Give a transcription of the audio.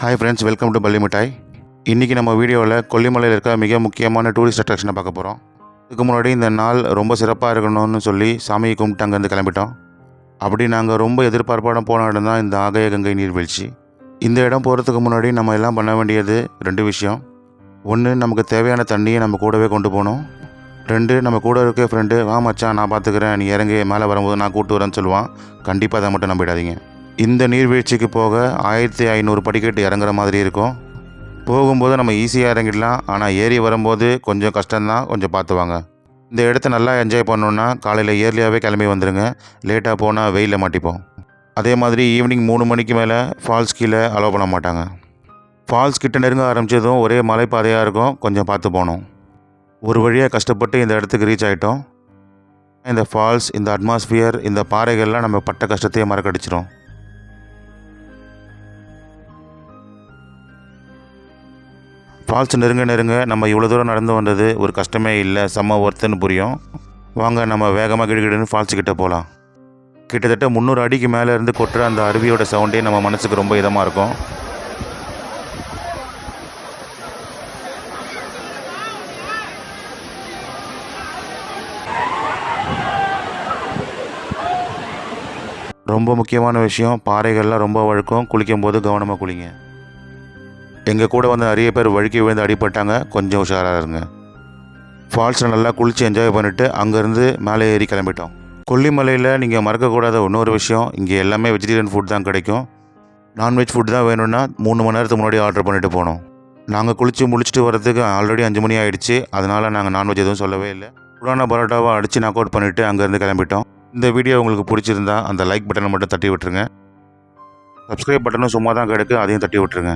Hi friends welcome to பள்ளி மிட்டாய் இன்றைக்கி நம்ம வீடியோவில் கொல்லிமலையில் இருக்க மிக முக்கியமான டூரிஸ்ட் அட்ராக்ஷனை பார்க்க போகிறோம் இதுக்கு முன்னாடி இந்த நாள் ரொம்ப சிறப்பாக இருக்கணும்னு சொல்லி சாமியை கும்பிட்டு அங்கேருந்து கிளம்பிட்டோம். அப்படி நாங்கள் ரொம்ப எதிர்பார்ப்பான போன இடம் தான் இந்த ஆகய கங்கை நீர்வீழ்ச்சி. இந்த இடம் போகிறதுக்கு முன்னாடி நம்ம எல்லாம் பண்ண வேண்டியது ரெண்டு விஷயம். ஒன்று நமக்கு தேவையான தண்ணியை நம்ம கூடவே கொண்டு போகணும். ரெண்டு நம்ம கூட இருக்க ஃப்ரெண்டு வா மச்சான் நான் பார்த்துக்கிறேன் நீ இறங்கி மேலே வரும்போது நான் கூட்டு வரேன்னு சொல்லுவான். கண்டிப்பாக அதை மட்டும் நம்பிடாதீங்க. இந்த நீர்வீழ்ச்சிக்கு போக ஆயிரத்தி ஐநூறு படிக்கட்டு இறங்குற மாதிரி இருக்கும். போகும்போது நம்ம ஈஸியாக இறங்கிடலாம். ஆனால் ஏறி வரும்போது கொஞ்சம் கஷ்டம்தான். கொஞ்சம் பார்த்து வாங்க இந்த இடத்த நல்லா என்ஜாய் பண்ணணுன்னா காலையில் இயர்லியாகவே கிளம்பி வந்துடுங்க லேட்டாக போனால் வெயிலில் மாட்டிப்போம். அதே மாதிரி ஈவினிங் மூணு மணிக்கு மேலே ஃபால்ஸ் கீழே அலோவ் பண்ண மாட்டாங்க. ஃபால்ஸ் கிட்ட நெருங்க ஆரம்பித்ததும் ஒரே மலைப்பாதையாக இருக்கும். கொஞ்சம் பார்த்து போகணும். ஒரு வழியாக கஷ்டப்பட்டு இந்த இடத்துக்கு ரீச் ஆகிட்டோம் இந்த ஃபால்ஸ் இந்த அட்மாஸ்ஃபியர் இந்த பாறைகள்லாம் நம்ம பட்ட கஷ்டத்தையே மறக்கடிச்சிரும். ஃபால்ஸ் நெருங்க நெருங்க நம்ம இவ்வளோ தூரம் நடந்து வந்தது ஒரு கஷ்டமே இல்லை செம்ம ஒர்த்துன்னு புரியும். வாங்க நம்ம வேகமாக கிடுகிடுன்னு ஃபால்ஸ் கிட்ட போகலாம் கிட்டத்தட்ட முந்நூறு அடிக்கு மேலே இருந்து கொட்டுற அந்த அருவியோட சவுண்டே நம்ம மனசுக்கு ரொம்ப இதமாக இருக்கும். ரொம்ப முக்கியமான விஷயம் பாறைகள்லாம் ரொம்ப வழுக்கும் குளிக்கும்போது கவனமாக குளிங்க. எங்கள் கூட வந்து நிறைய பேர் வழுக்கி விழுந்து அடிபட்டாங்க. கொஞ்சம் உஷாராக இருங்க. ஃபால்ஸில் நல்லா குளித்து என்ஜாய் பண்ணிவிட்டு அங்கேருந்து மேலே ஏறி கிளம்பிட்டோம். கொல்லிமலையில் நீங்கள் மறக்கக்கூடாத இன்னொரு விஷயம் இங்கே எல்லாமே வெஜிடேரியன் ஃபுட் தான் கிடைக்கும். நான்வெஜ் ஃபுட் தான் வேணும்னா மூணு மணி நேரத்துக்கு முன்னாடி ஆர்டர் பண்ணிட்டு போனோம் நாங்கள் குளித்து முடிச்சுட்டு வரதுக்கு ஆல்ரெடி அஞ்சு மணி ஆகிடுச்சு அதனால் நாங்கள் நான்வெஜ் எதுவும் சொல்லவே இல்லை. புரோனா பரோட்டாவை அடித்து நாக் அவுட் பண்ணிவிட்டு அங்கேருந்து கிளம்பிட்டோம். இந்த வீடியோ உங்களுக்கு பிடிச்சிருந்தா அந்த லைக் பட்டனை மட்டும் தட்டி விட்டுருங்க. சப்ஸ்கிரைப் பட்டனும் சும்மா தான் கிடக்கு அதையும் தட்டி விட்டுருங்க.